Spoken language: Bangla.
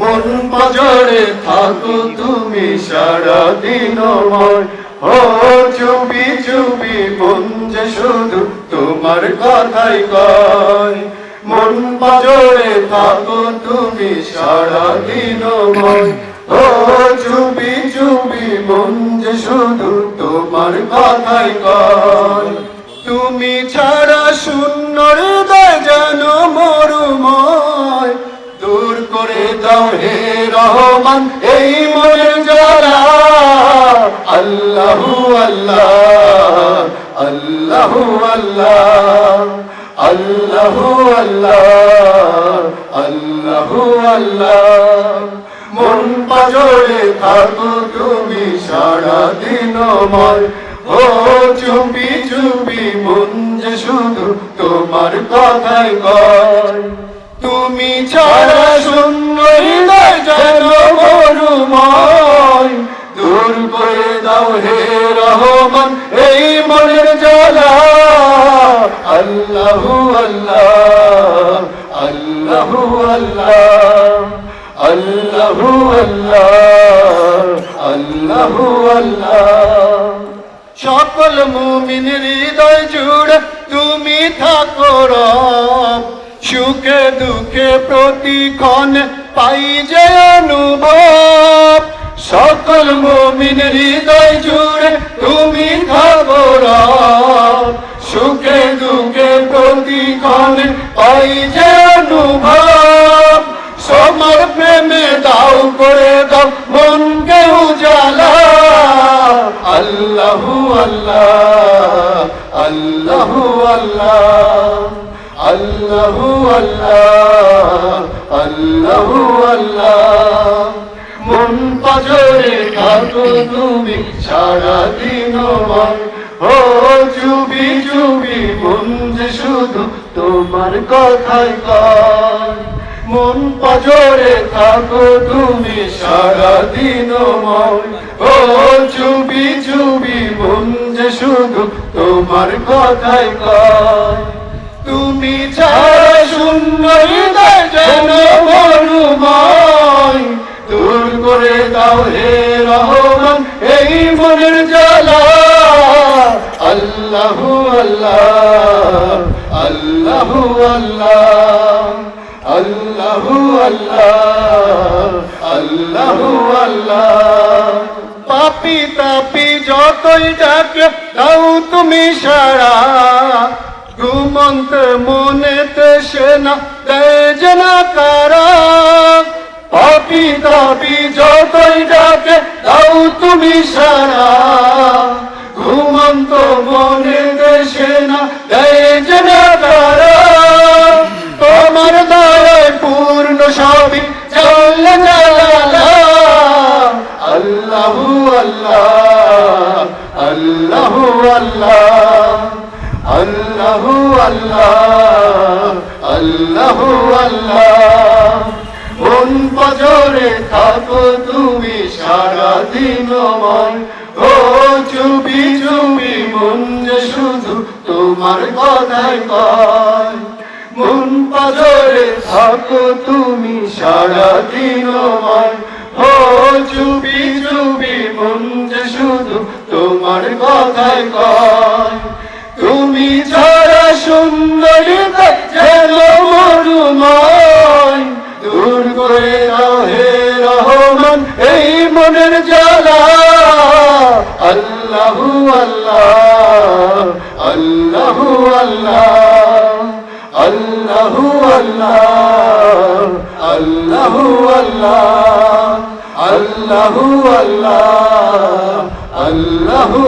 মন পাজরে থাকো তুমি সারা দিন ও চুপি চুপি মন শুধু তোমার কথাই কয়। মন পাজরে থাকো তুমি সারা দিন ও চুপি চুপি মন শুধু তোমার কথাই কয়। তুমি ছাড়া শূন্য হৃদয় হে রহমান, এই মনের জ্বালা আল্লাহু আল্লাহ আল্লাহু আল্লাহ আল্লাহু আল্লাহ আল্লাহু আল্লাহ। মন পাজরে থাকো তুমি সারা দিন ও চুপি চুপি মন যে শুধু তোমার কথাই কয়। তুমি ছাড়া আল্লাহু আল্লাহ, আল্লাহু সকল মুমিন হৃদয় জুড়ে তুমি থাকো সুখে দুঃখে প্রতিক্ষণ পাই যে অনুভব। সকল মুমিন হৃদয় জুড়ে তুমি থাকো সুখে দুঃখে প্রতিক্ষণ পাই যে আল্লাহু আল্লাহ আল্লাহু আল্লাহ। মন পাজরে থাকো তুমি, সারা দিন ও চুবি চুবি মন যে শুধু তোমার কথাই কয়। মন পাজরে থাকো তুমি, সারা দিন ও চুবি চুবি মন যে শুধু তোমার কথাই কয়। তুমি ছাড়া শূন্য হৃদয় যেন মরুময়। দূর করে দাও হে রহমান এই মনের জ্বালা। আল্লাহু আল্লাহ আল্লাহু আল্লাহ আল্লাহু আল্লাহ আল্লাহু আল্লাহ। পাপি তাপি যতই ডাকে, দাও তুমি সারা ঘুমন্ত মনেতে সেনা দেয় যেনা কারা পাপি তাপি যতই ডাকে, দাও তুমি সারা। ঘুমন্ত মনেতে সেনা দেয় যেনা কারা তোমার দয়ায় পূর্ণ সবই চল আল্লাহু আল্লাহ আল্লাহু আল্লাহ। আল্লাহু আল্লাহ আল্লাহু আল্লাহ। মন পজরে থাকো তুমি সারা দিন ও চুপি চুপি মন শুধু তোমার কথাই কয়। মন পাজরে থাকো তুমি সারা দিন ও চুপি চুপি মন শুধু তোমার কথাই কয়। জ্বালা। আল্লাহু আল্লাহ আল্লাহু আল্লাহ আল্লাহু আল্লাহ আল্লাহু।